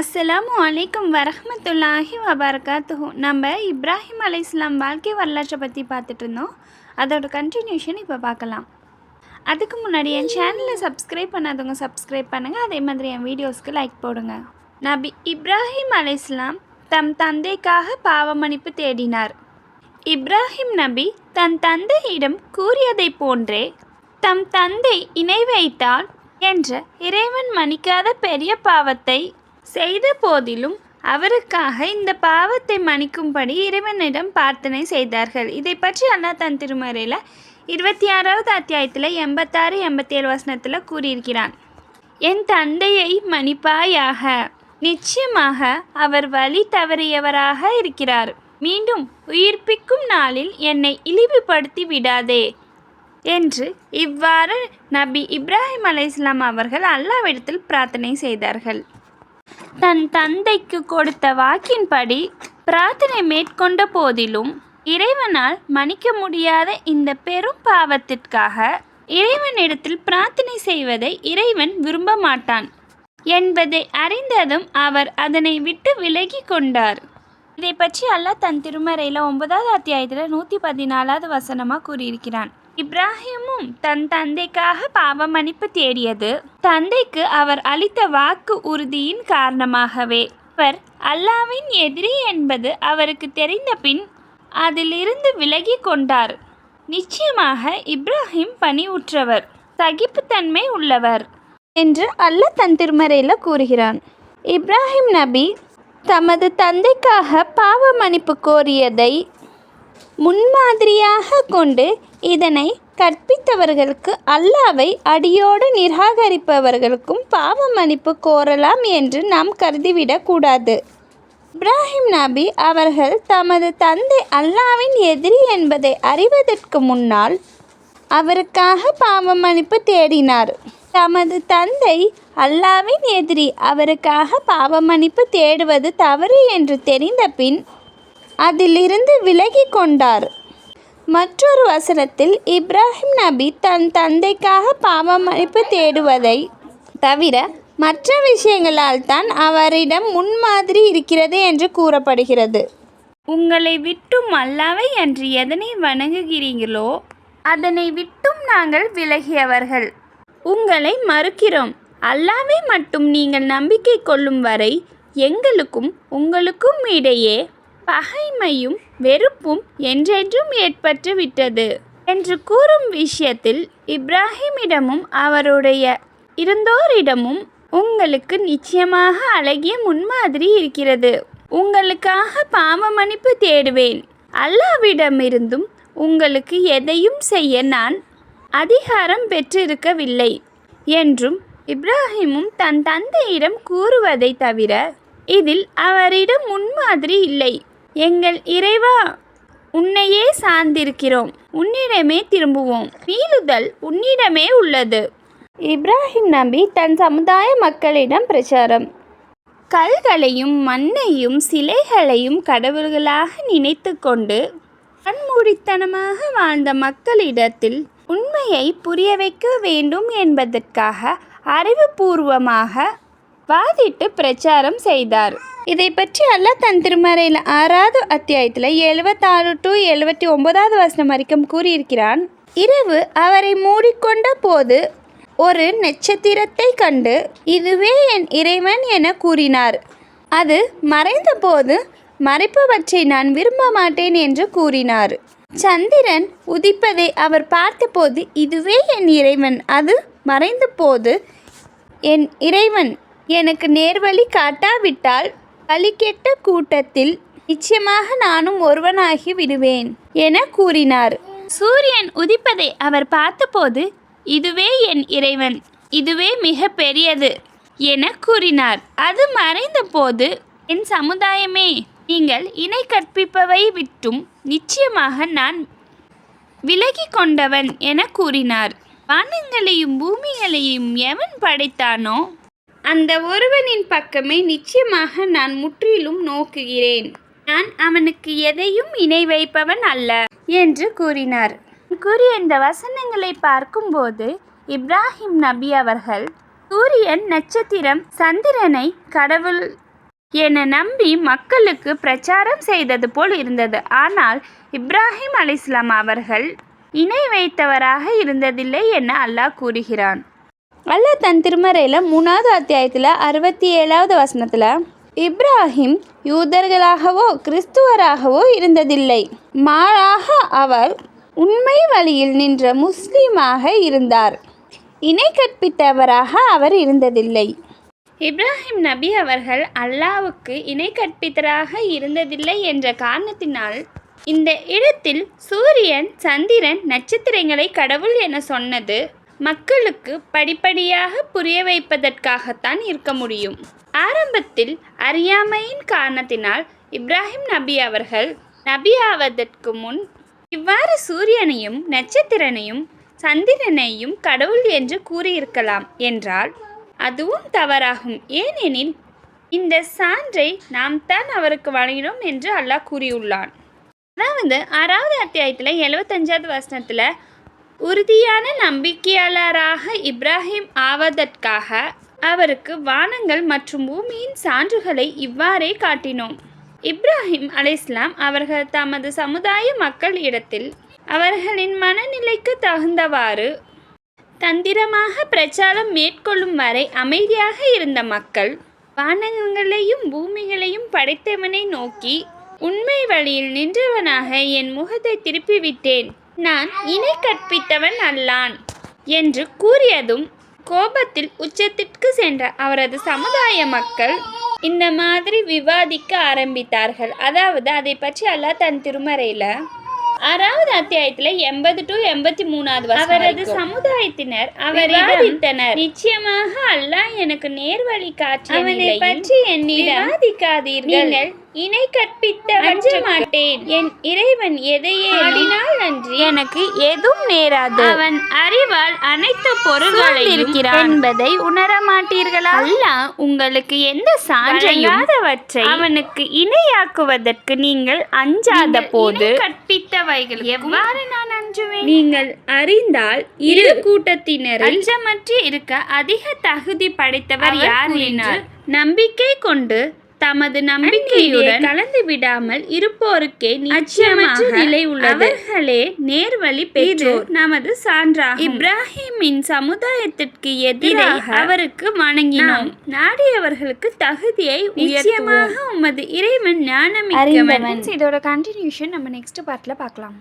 அஸ்ஸலாமு அலைக்கும் வரஹ்மத்துல்லாஹி வபரகாத்துஹு. நம்ம இப்ராஹிம் அலைஹிஸ்ஸலாம் வாழ்க்கை வரலாற்றை பற்றி பார்த்துட்டு இருந்தோம். அதோட கண்டினியூஷன் இப்போ பார்க்கலாம். அதுக்கு முன்னாடி என் சேனலை சப்ஸ்கிரைப் பண்ணாதவங்க சப்ஸ்கிரைப் பண்ணுங்கள் அதே மாதிரி என் வீடியோஸ்க்கு லைக் போடுங்க. நபி இப்ராஹிம் அலைஹிஸ்ஸலாம் தம் தந்தைக்காக பாவமன்னிப்பு தேடினார். இப்ராஹிம் நபி தன் தந்தையிடம் கூறியதைப் போன்றே தம் தந்தை இணை வைத்தால் என்ற இறைவன் மன்னிக்காத பெரிய பாவத்தை செய்த போதிலும் அவருக்காக இந்த பாவத்தை மன்னிக்கும்படி இறைவனிடம் பிரார்த்தனை செய்தார்கள். இதை பற்றி அல்லாஹ் தன் திருமறையில் இருபத்தி ஆறாவது அத்தியாயத்தில் எண்பத்தாறு எண்பத்தி ஏழு வசனத்தில் கூறியிருக்கிறான். என் தந்தையை மன்னிப்பாயாக. நிச்சயமாக அவர் வழி தவறியவராக இருக்கிறார். மீண்டும் உயிர்ப்பிக்கும் நாளில் என்னை இழிவுபடுத்தி விடாதே என்று இவ்வாறு நபி இப்ராஹிம் அலைஹிஸ்ஸலாம் அவர்கள் அல்லாவிடத்தில் பிரார்த்தனை செய்தார்கள். தன் தந்தைக்கு கொடுத்த வாக்கின்படி பிரார்த்தனை மேற்கொண்ட போதிலும் இறைவனால் மன்னிக்க முடியாத இந்த பெரும் பாவத்திற்காக இறைவனிடத்தில் பிரார்த்தனை செய்வதை இறைவன் விரும்ப மாட்டான் என்பதை அறிந்ததும் அவர் அதனை விட்டு விலகி கொண்டார். இதை பற்றி அல்லாஹ் தன் திருமறையில் ஒன்பதாவது அத்தியாயத்தில் நூற்றி பதினாலாவது வசனமாக கூறியிருக்கிறான். இப்ராஹிமும் தன் தந்தைக்காக பாவ மன்னிப்பு தேடியது. தந்தைக்கு அவர் அளித்த வாக்கு உறுதியின் காரணமாகவே. அவர் அல்லாவின் எதிரி என்பது அவருக்கு தெரிந்த பின் அதிலிருந்து விலகி கொண்டார். நிச்சயமாக இப்ராஹிம் பணிவுற்றவர் சகிப்புத்தன்மை உள்ளவர் என்று அல்ல தன் திருமறையில் கூறுகிறான். இப்ராஹிம் நபி தமது தந்தைக்காக பாவ மன்னிப்பு கோரியதை முன்மாதிரியாக கொண்டு இதனை கற்பித்தவர்களுக்கு அல்லாவை அடியோடு நிராகரிப்பவர்களுக்கும் பாவ மன்னிப்பு கோரலாம் என்று நாம் கருதிவிடக்கூடாது இப்ராஹிம் நபி அவர்கள் தமது தந்தை அல்லாவின் எதிரி என்பதை அறிவதற்கு முன்னால் அவருக்காக பாவ மன்னிப்பு தேடினார். தமது தந்தை அல்லாவின் எதிரி அவருக்காக பாவ மன்னிப்பு தேடுவது தவறு என்று தெரிந்த பின் அதிலிருந்து விலகி கொண்டார். மற்றொரு வசனத்தில் இப்ராஹிம் நபி தன் தந்தைக்காக பாவமளிப்பு தேடுவதை தவிர மற்ற விஷயங்களால் தான் அவரிடம் முன்மாதிரி இருக்கிறது என்று கூறப்படுகிறது. உங்களை விட்டும் அல்லாவை அன்று எதனை வணங்குகிறீர்களோ அதனை விட்டும் நாங்கள் விலகியவர்கள். உங்களை மறுக்கிறோம். அல்லாவை மட்டும் நீங்கள் நம்பிக்கை கொள்ளும் வரை எங்களுக்கும் உங்களுக்கும் இடையே பகைமையும் வெறுப்பும் என்றென்றும் ஏற்பட்டு விட்டது என்று கூறும் விஷயத்தில் இப்ராஹிமிடமும் அவருடைய இருந்தோரிடமும் உங்களுக்கு நிச்சயமாக அழகிய முன்மாதிரி இருக்கிறது. உங்களுக்காக பாவ மன்னிப்பு தேடுவேன். அல்லாவிடமிருந்தும் உங்களுக்கு எதையும் செய்ய நான் அதிகாரம் பெற்றிருக்கவில்லை. என்றும் இப்ராஹிமும் தன் தந்தையிடம் கூறுவதை தவிர இதில் அவரிடம் முன்மாதிரி இல்லை. எங்கள் இறைவா உன்னையே சார்ந்திருக்கிறோம். உன்னிடமே திரும்புவோம். மீளுதல் உன்னிடமே உள்ளது. இப்ராஹிம் நபி தன் சமுதாய மக்களிடம் பிரச்சாரம். கல்களையும் மண்ணையும் சிலைகளையும் கடவுள்களாக நினைத்து கொண்டு கண்மூடித்தனமாக வாழ்ந்த மக்களிடத்தில் உண்மையை புரிய வைக்க வேண்டும் என்பதற்காக அறிவுபூர்வமாக வாதிட்டு பிரச்சாரம் செய்தார். இதை பற்றி அல்லாஹ் தன் திருமறையில் ஆறாவது அத்தியாயத்தில் எழுபத்தாறு டு எழுபத்தி ஒன்பதாவது வசனம் வரைக்கும் கூறியிருக்கிறான். இரவு அவரை மூடிக்கொண்ட போது ஒரு நட்சத்திரத்தை கண்டு இதுவே என் இறைவன் என கூறினார். அது மறைந்தபோது மறைப்பவற்றை நான் விரும்ப மாட்டேன் என்று கூறினார். சந்திரன் உதிப்பதை அவர் பார்த்தபோது இதுவே என் இறைவன் அது மறைந்த போது என் இறைவன் எனக்கு நேர்வழி காட்டாவிட்டால் வழிகெட்ட கூட்டத்தில் நிச்சயமாக நானும் ஒருவனாகி விடுவேன் என கூறினார். சூரியன் உதிப்பதை அவர் பார்த்தபோது இதுவே என் இறைவன் இதுவே மிக பெரியது என கூறினார். அது மறைந்தபோது என் சமுதாயமே நீங்கள் இணை கற்பிப்பவை விட்டும் நிச்சயமாக நான் விலகி கொண்டவன் என கூறினார். வானங்களையும் பூமிகளையும் எவன் படைத்தானோ அந்த ஒருவனின் பக்கமே நிச்சயமாக நான் முற்றிலும் நோக்குகிறேன். நான் அவனுக்கு எதையும் இணை வைப்பவன் அல்ல என்று கூறினார். கூறிய இந்த வசனங்களை பார்க்கும்போது இப்ராஹிம் நபி அவர்கள் சூரியன் நட்சத்திரம் சந்திரனை கடவுள் என நம்பி மக்களுக்கு பிரச்சாரம் செய்தது போல் இருந்தது. ஆனால் இப்ராஹிம் அலிஸ்லாம் அவர்கள் இணை வைத்தவராக இருந்ததில்லை என அல்லாஹ் கூறுகிறான். அல்லாஹ் தன் திருமறையில் மூணாவது அத்தியாயத்தில் அறுபத்தி ஏழாவது வசனத்தில் இப்ராஹிம் யூதர்களாகவோ கிறிஸ்துவராகவோ இருந்ததில்லை. மாறாக அவர் உண்மை வழியில் நின்ற முஸ்லீமாக இருந்தார். இணை கற்பித்தவராக அவர் இருந்ததில்லை. இப்ராஹிம் நபி அவர்கள் அல்லாவுக்கு இணை கற்பித்தராக இருந்ததில்லை என்ற காரணத்தினால் இந்த இடத்தில் சூரியன் சந்திரன் நட்சத்திரங்களை கடவுள் என சொன்னது மக்களுக்கு படிப்படியாக புரிய வைப்பதற்காகத்தான் இருக்க முடியும். ஆரம்பத்தில் அறியாமையின் காரணத்தினால் இப்ராஹிம் நபி அவர்கள் நபி ஆவதற்கு முன் இவ்வாறு சூரியனையும் நட்சத்திரனையும் சந்திரனையும் கடவுள் என்று கூறியிருக்கலாம் என்றால் அதுவும் தவறாகும். ஏனெனில் இந்த சான்றை நாம் தான் அவருக்கு வழங்கினோம் என்று அல்லாஹ் கூறியுள்ளான். அதாவது ஆறாவது அத்தியாயத்தில் எழுபத்தஞ்சாவது வசனத்தில் உறுதியான நம்பிக்கையாளராக இப்ராஹிம் ஆவதற்காக அவருக்கு வானங்கள் மற்றும் பூமியின் சான்றுகளை இவ்வாறே காட்டினோம். இப்ராஹிம் அலைஸ்லாம் அவர்கள் தமது சமுதாய மக்கள் இடத்தில் அவர்களின் மனநிலைக்கு தகுந்தவாறு தந்திரமாக பிரச்சாரம் மேற்கொள்ளும் வரை அமைதியாக இருந்த மக்கள் வானங்களையும் பூமிகளையும் படைத்தவனை நோக்கி உண்மை வழியில் நின்றவனாக என் முகத்தை திருப்பிவிட்டேன். நான் இணை கற்பித்தவன் அல்லான் என்று கூறியதும் கோபத்தில் உச்சத்திற்கு சென்ற அவரது சமுதாய மக்கள் இந்த மாதிரி விவாதிக்க ஆரம்பித்தார்கள். அதாவது அதை பற்றி அல்லாஹ் தன் திருமறையில் ஆறாவது அத்தியாயத்தில் எண்பது டு எண்பத்தி மூணாவது அவரது சமுதாயத்தினர் அவர் விவாதித்தனர். நிச்சயமாக அல்லாஹ் எனக்கு நேர்வழி காட்சி அவனை பற்றி என்னிடம் விவாதிக்காதீர்கள். இணை கற்பித்த மாட்டேன். என் இறைவன் எதையே ஆடினால் அன்றி எனக்கு எதுவும் நேராது. அவன் அறிவால் அனைத்து பொருள்களை இருக்கிறான் என்பதை உணர மாட்டீர்களா? அல்லாஹ் உங்களுக்கு எந்த சான்றையாதவற்றை அவனுக்கு இணையாக்குவதற்கு நீங்கள் அஞ்சாத போது கற்பித்தவைகள் எவ்வாறு நான் அஞ்சுவேன்? நீங்கள் அறிந்தால் இரு கூட்டத்தினர் அச்சமற்று இருக்க அதிக தகுதி படைத்தவர் யார் என்று நம்பிக்கை கொண்டு தமது நம்பிக்கையுடன் கலந்து விடாமல் இருப்போருக்கே நிச்சயமற்ற நிலை உள்ளது. அவர்களே நேர்வழி பெற்றோர். நமது சான்றாகும். இப்ராஹிமின் சமுதாயத்திற்கு எதிராக அவருக்கு வணங்கினோம். நாடியவர்களுக்கு தகுதியை நிச்சயமாக உமது இறைவன் ஞானமிக்கவன். இதோட கண்டினியூஷன் நம்ம நெக்ஸ்ட் பார்ட்ல பார்க்கலாம்.